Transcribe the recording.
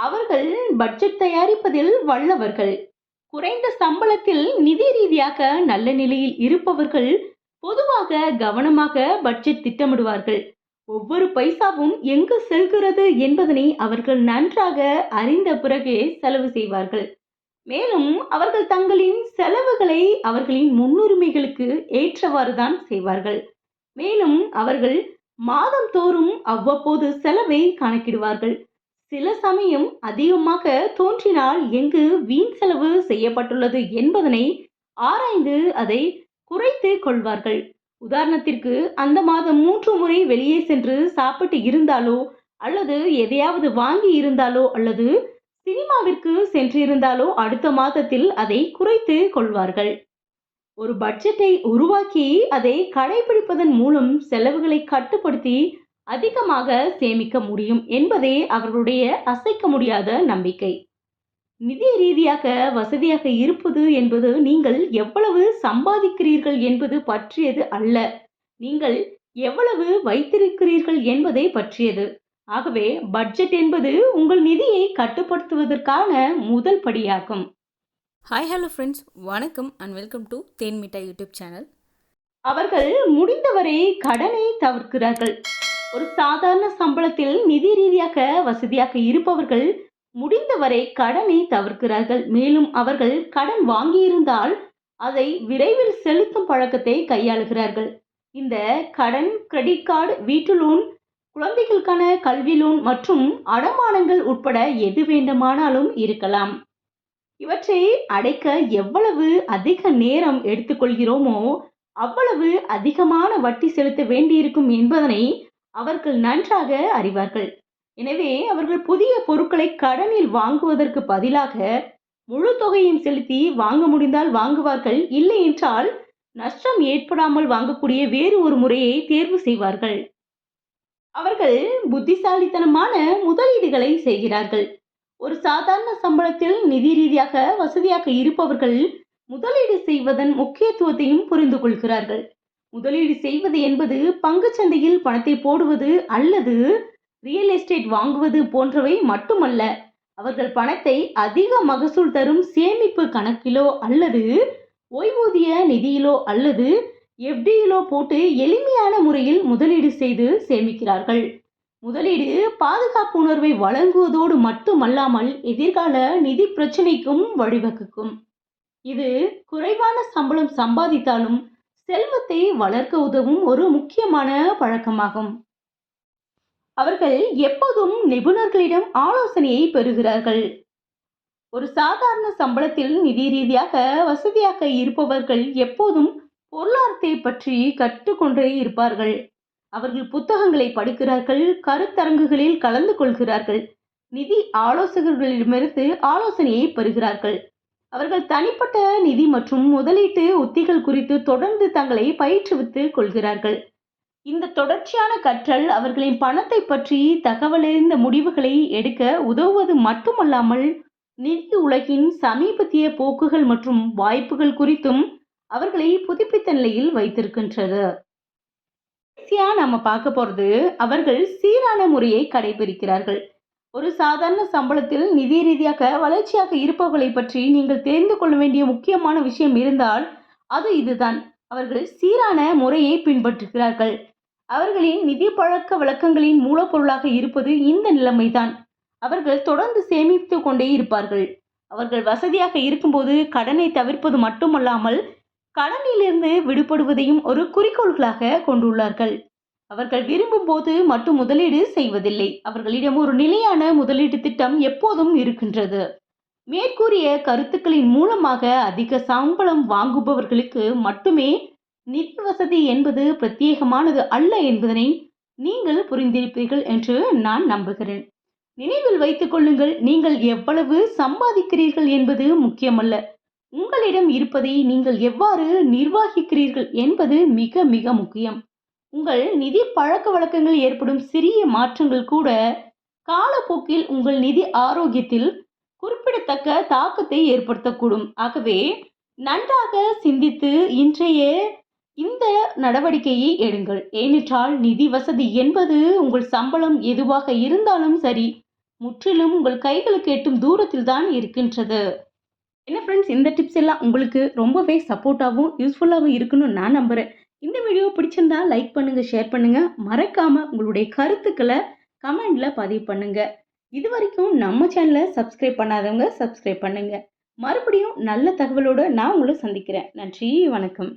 அவர்கள் பட்ஜெட் தயாரிப்பதில் வல்லவர்கள். குறைந்த சம்பளத்தில் நிதி ரீதியாக நல்ல நிலையில் இருப்பவர்கள் பொதுவாக கவனமாக பட்ஜெட் திட்டமிடுவார்கள். ஒவ்வொரு பைசாவும் எங்கு செல்கிறது என்பதனை அவர்கள் நன்றாக அறிந்த பிறகே செலவு செய்வார்கள். மேலும் அவர்கள் தங்களின் செலவுகளை அவர்களின் முன்னுரிமைகளுக்கு ஏற்றவாறு தான் செய்வார்கள். மேலும் அவர்கள் மாதம் தோறும் அவ்வப்போது செலவை கணக்கிடுவார்கள். சில சமயம் அதிகமாக தோன்றினால் எங்கு வீண் செலவு செய்யப்பட்டுள்ளது என்பதனை ஆராய்ந்து அதை குறைத்து கொள்வார்கள். உதாரணத்திற்கு அந்த மாதம் மூன்று முறை வெளியே சென்று சாப்பிட்டு இருந்தாலோ அல்லது எதையாவது வாங்கி இருந்தாலோ அல்லது சினிமாவிற்கு சென்றிருந்தாலோ அடுத்த மாதத்தில் அதை குறைத்து கொள்வார்கள். ஒரு பட்ஜெட்டை உருவாக்கி அதை கடைபிடிப்பதன் மூலம் செலவுகளை கட்டுப்படுத்தி அதிகமாக சேமிக்க முடியும் என்பதே அவர்களுடைய அசைக்க முடியாத நம்பிக்கை. நிதி ரீதியாக வசதியாக இருப்பது என்பது நீங்கள் எவ்வளவு சம்பாதிக்கிறீர்கள் என்பது பற்றியது அல்ல. நீங்கள் எவ்வளவு வைத்திருக்கிறீர்கள் என்பதை பற்றியது. ஆகவே பட்ஜெட் என்பது உங்கள் நிதியை கட்டுப்படுத்துவதற்கான முதல் படியாகும். ஹாய் ஹலோ ஃப்ரெண்ட்ஸ் வணக்கம் and welcome to Thaen Mitta YouTube channel அவர்கள் முடிந்தவரை கடனை தவிர்க்கிறார்கள். ஒரு சாதாரண சம்பளத்தில் நிதி ரீதியாக வசதியாக இருப்பவர்கள் முடிந்தவரை கடனை தவிர்க்கிறார்கள். மேலும் அவர்கள் கடன் வாங்கியிருந்தால் அதை விரைவில் செலுத்தும் பழக்கத்தை கையாளுகிறார்கள். இந்த கடன் கிரெடிட் கார்டு வீட்டு லோன் குழந்தைகளுக்கான கல்வி லோன் மற்றும் அடமானங்கள் உட்பட எது வேண்டுமானாலும் இருக்கலாம். இவற்றை அடைக்க எவ்வளவு அதிக நேரம் எடுத்துக்கொள்கிறோமோ அவ்வளவு அதிகமான வட்டி செலுத்த வேண்டியிருக்கும் என்பதனை அவர்கள் நன்றாக அறிவார்கள். எனவே அவர்கள் புதிய பொருட்களை கடனில் வாங்குவதற்கு பதிலாக முழு தொகையும் செலுத்தி வாங்க முடிந்தால் வாங்குவார்கள். இல்லை என்றால் நஷ்டம் ஏற்படாமல் வாங்கக்கூடிய வேறு ஒரு முறையை தேர்வு செய்வார்கள். அவர்கள் புத்திசாலித்தனமான முதலீடுகளை செய்கிறார்கள். ஒரு சாதாரண சம்பளத்தில் நிதி ரீதியாக வசதியாக இருப்பவர்கள் முதலீடு செய்வதன் முக்கியத்துவத்தையும் புரிந்து கொள்கிறார்கள். முதலீடு செய்வது என்பது பங்குச் சந்தையில் பணத்தை போடுவது அல்லது ரியல் எஸ்டேட் வாங்குவது போன்றவை மட்டுமல்ல. அவர்கள் பணத்தை அதிக மகசூல் தரும் சேமிப்பு கணக்கிலோ அல்லது ஓய்வூதிய நிதியிலோ அல்லது எஃப்டியிலோ போட்டு எளிமையான முறையில் முதலீடு செய்து சேமிக்கிறார்கள். முதலீடு பாதுகாப்பு உணர்வை வழங்குவதோடு மட்டுமல்லாமல் எதிர்கால நிதி பிரச்சனைக்கும் வழிவகுக்கும். இது குறைவான சம்பளம் சம்பாதித்தாலும் செல்வத்தை வளர்க்க உதவும் ஒரு முக்கியமான பழக்கமாகும். அவர்கள் எப்போதும் நிபுணர்களிடம் ஆலோசனையை பெறுகிறார்கள். ஒரு சாதாரண சம்பளத்தில் நிதி ரீதியாக வசதியாக இருப்பவர்கள் எப்போதும் பொருளாதாரத்தை பற்றி கற்றுக்கொண்டே இருப்பார்கள். அவர்கள் புத்தகங்களை படிக்கிறார்கள் கருத்தரங்குகளில் கலந்து கொள்கிறார்கள் நிதி ஆலோசகர்களிடமிருந்து ஆலோசனையை பெறுகிறார்கள். அவர்கள் தனிப்பட்ட நிதி மற்றும் முதலீட்டு உத்திகள் குறித்து தொடர்ந்து தங்களை பயிற்றுவித்து கொள்கிறார்கள். இந்த தொடர்ச்சியான கற்றல் அவர்களின் பணத்தை பற்றி தகவலறிந்த முடிவுகளை எடுக்க உதவுவது மட்டுமல்லாமல் நிதி உலகின் சமீபத்திய போக்குகள் மற்றும் வாய்ப்புகள் குறித்தும் அவர்களை புதுப்பித்த நிலையில் வைத்திருக்கின்றது. கடைசியா நம்ம பார்க்க போறது அவர்கள் சீரான முறையை கடைபிடிக்கிறார்கள். ஒரு சாதாரண சம்பளத்தில் நிதி ரீதியாக வளர்ச்சியாக இருப்பவர்களை பற்றி நீங்கள் தெரிந்து கொள்ள வேண்டிய முக்கியமான விஷயம் இருந்தால் அது இதுதான். அவர்கள் சீரான முறையை பின்பற்றுகிறார்கள். அவர்களின் நிதி பழக்க வழக்கங்களின் மூலப்பொருளாக இருப்பது இந்த நிலைமைதான். அவர்கள் தொடர்ந்து சேமித்து கொண்டே இருப்பார்கள். அவர்கள் வசதியாக இருக்கும்போது கடனை தவிர்ப்பது மட்டுமல்லாமல் கடனிலிருந்து விடுபடுவதையும் ஒரு குறிக்கோள்களாக கொண்டுள்ளார்கள். அவர்கள் விரும்பும் போது மட்டும் முதலீடு செய்வதில்லை. அவர்களிடம் ஒரு நிலையான முதலீட்டு திட்டம் எப்போதும் இருக்கின்றது. மேற்கூறிய கருத்துக்களின் மூலமாக அதிக சம்பளம் வாங்குபவர்களுக்கு மட்டுமே நிதி வசதி என்பது பிரத்யேகமானது அல்ல என்பதனை நீங்கள் புரிந்திருப்பீர்கள் என்று நான் நம்புகிறேன். நினைவில் வைத்துக் கொள்ளுங்கள் நீங்கள் எவ்வளவு சம்பாதிக்கிறீர்கள் என்பது முக்கியமல்ல. உங்களிடம் இருப்பதை நீங்கள் எவ்வாறு நிர்வகிக்கிறீர்கள் என்பது மிக மிக முக்கியம். உங்கள் நிதி பழக்க வழக்கங்கள் ஏற்படும் சிறிய மாற்றங்கள் கூட காலப்போக்கில் உங்கள் நிதி ஆரோக்கியத்தில் குறிப்பிடத்தக்க தாக்கத்தை ஏற்படுத்தக்கூடும். ஆகவே நன்றாக சிந்தித்து இன்றைய இந்த நடவடிக்கையை எடுங்கள். ஏனென்றால் நிதி வசதி என்பது உங்கள் சம்பளம் எதுவாக இருந்தாலும் சரி முற்றிலும் உங்கள் கைகளுக்கு எட்டும் தூரத்தில் தான் இருக்கின்றது. என்ன ஃப்ரெண்ட்ஸ் இந்த டிப்ஸ் எல்லாம் உங்களுக்கு ரொம்பவே சப்போர்ட்டாகவும் யூஸ்ஃபுல்லாகவும் இருக்குன்னு நான் நம்புகிறேன் இந்த வீடியோ பிடிச்சிருந்தா லைக் பண்ணுங்கள் ஷேர் பண்ணுங்கள் மறக்காமல் உங்களுடைய கருத்துக்களை கமெண்டில் பதிவு பண்ணுங்கள் இது வரைக்கும் நம்ம சேனலை சப்ஸ்கிரைப் பண்ணாதவங்க சப்ஸ்கிரைப் பண்ணுங்கள் மறுபடியும் நல்ல தகவலோடு நான் உங்களை சந்திக்கிறேன். நன்றி வணக்கம்.